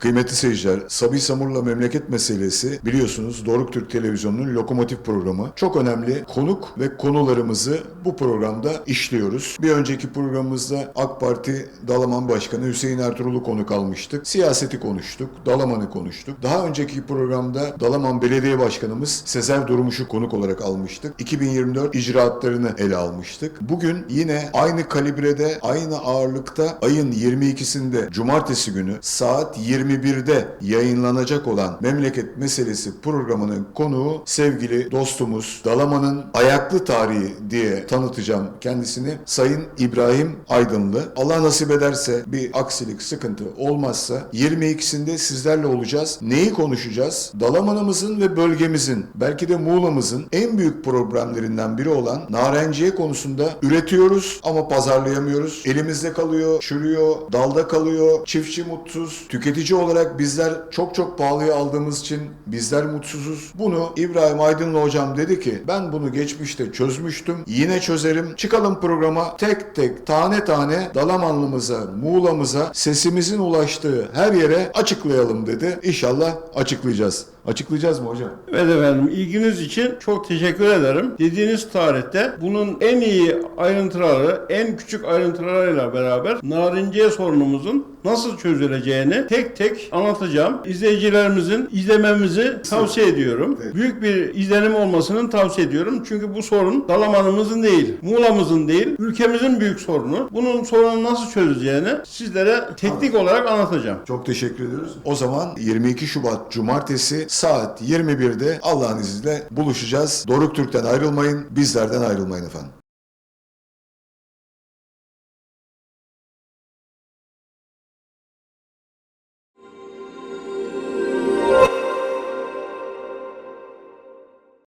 Kıymetli seyirciler, Sabi Samur'la memleket meselesi biliyorsunuz Doruk Türk Televizyonu'nun lokomotif programı. Çok önemli konuk ve konularımızı bu programda işliyoruz. Bir önceki programımızda AK Parti Dalaman Başkanı Hüseyin Ertuğrul'u konuk almıştık. Siyaseti konuştuk, Dalaman'ı konuştuk. Daha önceki programda Dalaman Belediye Başkanımız Sezer Durmuş'u konuk olarak almıştık. 2024 icraatlarını ele almıştık. Bugün yine aynı kalibrede, aynı ağırlıkta ayın 22'sinde Cumartesi günü saat 21'de yayınlanacak olan Memleket Meselesi programının konuğu sevgili dostumuz Dalaman'ın ayaklı tarihi diye tanıtacağım kendisini Sayın İbrahim Aydınlı. Allah nasip ederse bir aksilik, sıkıntı olmazsa 22'sinde sizlerle olacağız. Neyi konuşacağız? Dalaman'ımızın ve bölgemizin belki de Muğla'mızın en büyük problemlerinden biri olan narenciye konusunda üretiyoruz ama pazarlayamıyoruz. Elimizde kalıyor, çürüyor, dalda kalıyor, çiftçi mutsuz. Tüketici olarak bizler çok çok pahalıya aldığımız için bizler mutsuzuz. Bunu İbrahim Aydınlı hocam dedi ki ben bunu geçmişte çözmüştüm. Yine çözerim. Çıkalım programa tek tek tane tane Dalamanlımıza, Muğla'mıza sesimizin ulaştığı her yere açıklayalım dedi. İnşallah açıklayacağız. Açıklayacağız mı hocam? Evet efendim ilginiz için çok teşekkür ederim. Dediğiniz tarihte bunun en iyi ayrıntıları, en küçük ayrıntılarıyla beraber narinciye sorunumuzun nasıl çözüleceğini tek tek anlatacağım. İzleyicilerimizin izlememizi tavsiye ediyorum. Evet. Büyük bir izlenim olmasını tavsiye ediyorum. Çünkü bu sorun Dalaman'ımızın değil, Muğla'mızın değil, ülkemizin büyük sorunu. Bunun sorunu nasıl çözüleceğini sizlere teknik olarak anlatacağım. Çok teşekkür ediyoruz. O zaman 22 Şubat Cumartesi saat 21'de Allah'ın izniyle buluşacağız. Doruk Türk'ten ayrılmayın, bizlerden ayrılmayın efendim.